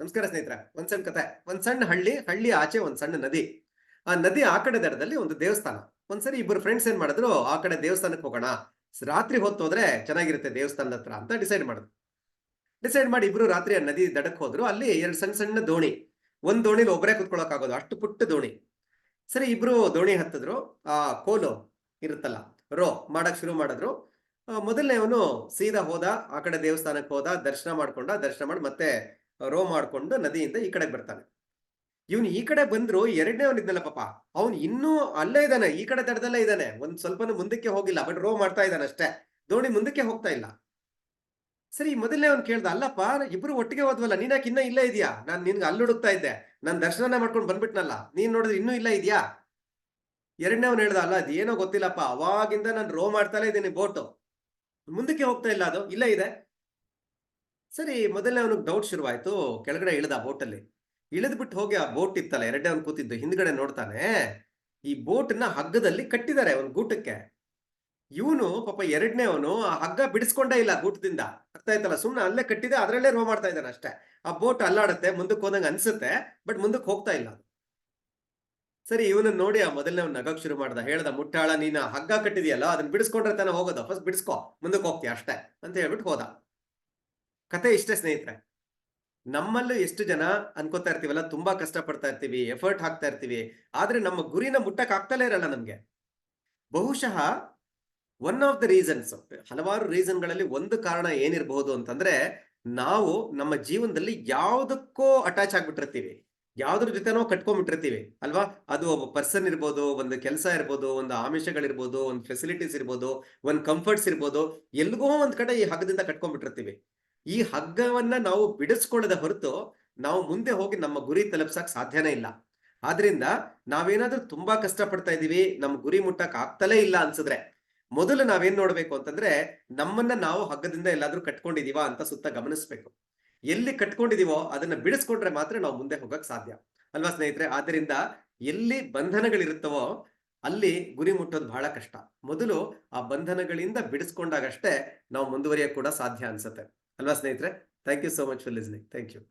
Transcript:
ನಮಸ್ಕಾರ ಸ್ನೇಹಿತರೆ, ಒಂದ್ ಸಣ್ಣ ಕತೆ. ಒಂದ್ ಸಣ್ಣ ಹಳ್ಳಿ ಹಳ್ಳಿ ಆಚೆ ಒಂದ್ ಸಣ್ಣ ನದಿ. ಆ ನದಿ ಆ ಕಡೆ ದಡದಲ್ಲಿ ಒಂದು ದೇವಸ್ಥಾನ. ಒಂದ್ಸರಿ ಇಬ್ಬರು ಫ್ರೆಂಡ್ಸ್ ಏನ್ ಮಾಡಿದ್ರು, ಆ ಕಡೆ ದೇವಸ್ಥಾನಕ್ಕೆ ಹೋಗೋಣ. ರಾತ್ರಿ ಹೊತ್ತು ಹೋದ್ರೆ ಚೆನ್ನಾಗಿರುತ್ತೆ ದೇವಸ್ಥಾನದ ಹತ್ರ ಅಂತ ಡಿಸೈಡ್ ಮಾಡಿದ್ರು. ಡಿಸೈಡ್ ಮಾಡಿ ಇಬ್ರು ರಾತ್ರಿ ಆ ನದಿ ದಡಕ್ಕೆ ಹೋದ್ರು. ಅಲ್ಲಿ ಎರಡು ಸಣ್ಣ ಸಣ್ಣ ದೋಣಿ. ಒಂದ್ ದೋಣಿಲಿ ಒಬ್ಬರೇ ಕುತ್ಕೊಳಕ್ ಆಗೋದು. ಅಷ್ಟು ಪುಟ್ಟ ದೋಣಿ. ಸರಿ, ಇಬ್ರು ದೋಣಿ ಹತ್ತಿದ್ರು. ಆ ಕೋಲು ಇರುತ್ತಲ್ಲ, ರೋ ಮಾಡಕ್ ಶುರು ಮಾಡಿದ್ರು. ಮೊದಲನೇ ಅವನು ಸೀದಾ ಹೋದ, ಆ ಕಡೆ ದೇವಸ್ಥಾನಕ್ಕೆ ಹೋದ, ದರ್ಶನ ಮಾಡ್ಕೊಂಡ, ದರ್ಶನ ಮಾಡಿ ಮತ್ತೆ ರೋ ಮಾಡ್ಕೊಂಡು ನದಿಯಿಂದ ಈ ಕಡೆ ಬರ್ತಾನೆ. ಇವನು ಈ ಕಡೆ ಬಂದ್ರು ಎರಡನೇ ಇದ್ನಲ್ಲ ಪಾಪ. ಅವನು ಇನ್ನೂ ಅಲ್ಲೇ ಇದ್ದಾನೆ, ಈ ಕಡೆ ತಡದಲ್ಲೇ ಇದ್ದಾನೆ. ಒಂದ್ ಸ್ವಲ್ಪನೂ ಮುಂದಕ್ಕೆ ಹೋಗಿಲ್ಲ ಬಟ್ ರೋ ಮಾಡ್ತಾ ಇದ್ದಾನೆ ಅಷ್ಟೇ. ದೋಣಿ ಮುಂದಕ್ಕೆ ಹೋಗ್ತಾ ಇಲ್ಲ. ಸರಿ, ಮೊದಲನೇ ಅವ್ನು ಕೇಳ್ದ, ಅಲ್ಲಪ್ಪ, ಇಬ್ರು ಒಟ್ಟಿಗೆ ಹೋದ್ವಲ್ಲ ನೀನಾಕ್ ಇನ್ನ ಇಲ್ಲೇ ಇದೆಯಾ? ನಾನು ನಿನ್ಗೆ ಅಲ್ಲಿ ಹುಡುಕ್ತಾ ಇದ್ದೆ. ನಾನು ದರ್ಶನ ಮಾಡ್ಕೊಂಡು ಬಂದ್ಬಿಟ್ನಲ್ಲ, ನೀನ್ ನೋಡಿದ್ರೆ ಇನ್ನೂ ಇಲ್ಲ ಇದೆಯಾ? ಎರಡನೇ ಅವ್ನು ಹೇಳ್ದ, ಅಲ್ಲ, ಅದೇನೋ ಗೊತ್ತಿಲ್ಲಪ್ಪ, ಅವಾಗಿಂದ ನಾನು ರೋ ಮಾಡ್ತಾನೆ ಇದ್ದೀನಿ, ಬೋಟು. ಮುಂದಕ್ಕೆ ಹೋಗ್ತಾ ಇಲ್ಲ ಅದು, ಇಲ್ಲೇ ಇದೆ. ಸರಿ, ಮೊದಲನೇ ಅವನಿಗೆ ಡೌಟ್ ಶುರುವಾಯ್ತು. ಕೆಳಗಡೆ ಇಳಿದ ಬೋಟಲ್ಲಿ ಇಳಿದ್ಬಿಟ್ಟು ಹೋಗಿ ಆ ಬೋಟ್ ಇತ್ತಲ್ಲ ಎರಡೇ ಅವ್ನು ಕೂತಿದ್ದು, ಹಿಂದ್ಗಡೆ ನೋಡ್ತಾನೆ, ಈ ಬೋಟ್ನ ಹಗ್ಗದಲ್ಲಿ ಕಟ್ಟಿದ್ದಾರೆ ಒಂದು ಗೂಟಕ್ಕೆ. ಇವನು ಪಾಪ ಎರಡನೇ ಅವನು, ಆ ಹಗ್ಗ ಬಿಡಿಸ್ಕೊಂಡೇ ಇಲ್ಲ ಗೂಟದಿಂದ. ಅರ್ಥ ಆಯ್ತಲ್ಲ ಸುಮ್ಮನೆ ಅಲ್ಲೇ ಕಟ್ಟಿದೆ, ಅದರಲ್ಲೇ ರೋ ಮಾಡ್ತಾ ಇದ್ದಾನೆ ಅಷ್ಟೇ. ಆ ಬೋಟ್ ಅಲ್ಲಾಡುತ್ತೆ, ಮುಂದಕ್ಕೆ ಹೋದಂಗೆ ಅನ್ಸುತ್ತೆ ಬಟ್ ಮುಂದಕ್ಕೆ ಹೋಗ್ತಾ ಇಲ್ಲ ಸರಿ, ಇವನನ್ನ ನೋಡಿ ಆ ಮೊದಲನೇ ಅವ್ನು ನಗಕ್ ಶುರು ಮಾಡ್ದ, ಹೇಳ್ದ, ಮುಟ್ಟಾಳ, ನೀನು ಹಗ್ಗ ಕಟ್ಟಿದ್ಯಲ್ಲ, ಅದನ್ನ ಬಿಡಿಸ್ಕೊಂಡ್ರೆ ತಾನೆ ಹೋಗೋದು ಫಸ್ಟ್ ಬಿಡಿಸ್ಕೊ, ಮುಂದಕ್ಕೆ ಹೋಗ್ತೀಯ ಅಷ್ಟೇ, ಅಂತ ಹೇಳ್ಬಿಟ್ಟು ಹೋದ. ಕತೆ ಇಷ್ಟೇ ಸ್ನೇಹಿತರೆ. ನಮ್ಮಲ್ಲೂ ಎಷ್ಟು ಜನ ಅನ್ಕೋತಾ ಇರ್ತೀವಲ್ಲ, ತುಂಬಾ ಕಷ್ಟ ಪಡ್ತಾ ಇರ್ತೀವಿ ಎಫರ್ಟ್ ಹಾಕ್ತಾ ಇರ್ತೀವಿ, ಆದ್ರೆ ನಮ್ಮ ಗುರಿನ ಮುಟ್ಟಕ್ ಆಗ್ತಲೇ ಇರಲ್ಲ ನಮ್ಗೆ. ಬಹುಶಃ ಒನ್ ಆಫ್ ದ ರೀಸನ್ಸ್ ಹಲವಾರು ರೀಸನ್ಗಳಲ್ಲಿ ಒಂದು ಕಾರಣ ಏನಿರಬಹುದು ಅಂತಂದ್ರೆ, ನಾವು ನಮ್ಮ ಜೀವನದಲ್ಲಿ ಯಾವುದಕ್ಕೋ ಅಟ್ಯಾಚ್ ಆಗ್ಬಿಟ್ಟಿರ್ತೀವಿ. ಯಾವ್ದ್ರ ಜೊತೆನೋ ಕಟ್ಕೊಂಡ್ಬಿಟ್ಟಿರ್ತೀವಿ, ಅಲ್ವಾ? ಅದು ಒಬ್ಬ ಪರ್ಸನ್ ಇರ್ಬೋದು, ಒಂದು ಕೆಲಸ ಇರ್ಬೋದು, ಒಂದು ಆಮಿಷಗಳಿರ್ಬೋದು, ಒಂದು ಫೆಸಿಲಿಟೀಸ್ ಇರ್ಬೋದು, ಒಂದು ಕಂಫರ್ಟ್ಸ್ ಇರ್ಬೋದು, ಎಲ್ಗೋ ಒಂದ್ ಕಡೆ ಈ ಹಗದಿಂದ ಕಟ್ಕೊಂಡ್ಬಿಟ್ಟಿರ್ತೀವಿ. ಈ ಹಗ್ಗವನ್ನ ನಾವು ಬಿಡಿಸ್ಕೊಳ್ಳದ ಹೊರತು ನಾವು ಮುಂದೆ ಹೋಗಿ ನಮ್ಮ ಗುರಿ ತಲುಪ್ಸಕ್ ಸಾಧ್ಯನೇ ಇಲ್ಲ. ಆದ್ರಿಂದ ನಾವೇನಾದ್ರೂ ತುಂಬಾ ಕಷ್ಟ ಪಡ್ತಾ ಇದೀವಿ, ನಮ್ ಗುರಿ ಮುಟ್ಟಕ್ ಆಗ್ತಲೇ ಇಲ್ಲ ಅನ್ಸಿದ್ರೆ. ಮೊದಲು ನಾವೇನ್ ನೋಡ್ಬೇಕು ಅಂತಂದ್ರೆ, ನಮ್ಮನ್ನ ನಾವು ಹಗ್ಗದಿಂದ ಎಲ್ಲಾದ್ರೂ ಕಟ್ಕೊಂಡಿದೀವಾ ಅಂತ ಸುತ್ತ ಗಮನಿಸ್ಬೇಕು. ಎಲ್ಲಿ ಕಟ್ಕೊಂಡಿದೀವೋ ಅದನ್ನ ಬಿಡಿಸ್ಕೊಂಡ್ರೆ ಮಾತ್ರ ನಾವು ಮುಂದೆ ಹೋಗಕ್ ಸಾಧ್ಯ. ಅಲ್ವಾ ಸ್ನೇಹಿತರೆ? ಆದ್ರಿಂದ ಎಲ್ಲಿ ಬಂಧನಗಳಿರುತ್ತವೋ ಅಲ್ಲಿ ಗುರಿ ಮುಟ್ಟೋದು ಬಹಳ ಕಷ್ಟ. ಮೊದಲು ಆ ಬಂಧನಗಳಿಂದ ಬಿಡಿಸ್ಕೊಂಡಾಗಷ್ಟೇ ನಾವು ಮುಂದುವರಿಯಕ್ ಕೂಡ ಸಾಧ್ಯ ಅನ್ಸುತ್ತೆ. ಅಲ್ವಾ ಸ್ನೇಹಿತರೆ thank you so much for listening thank you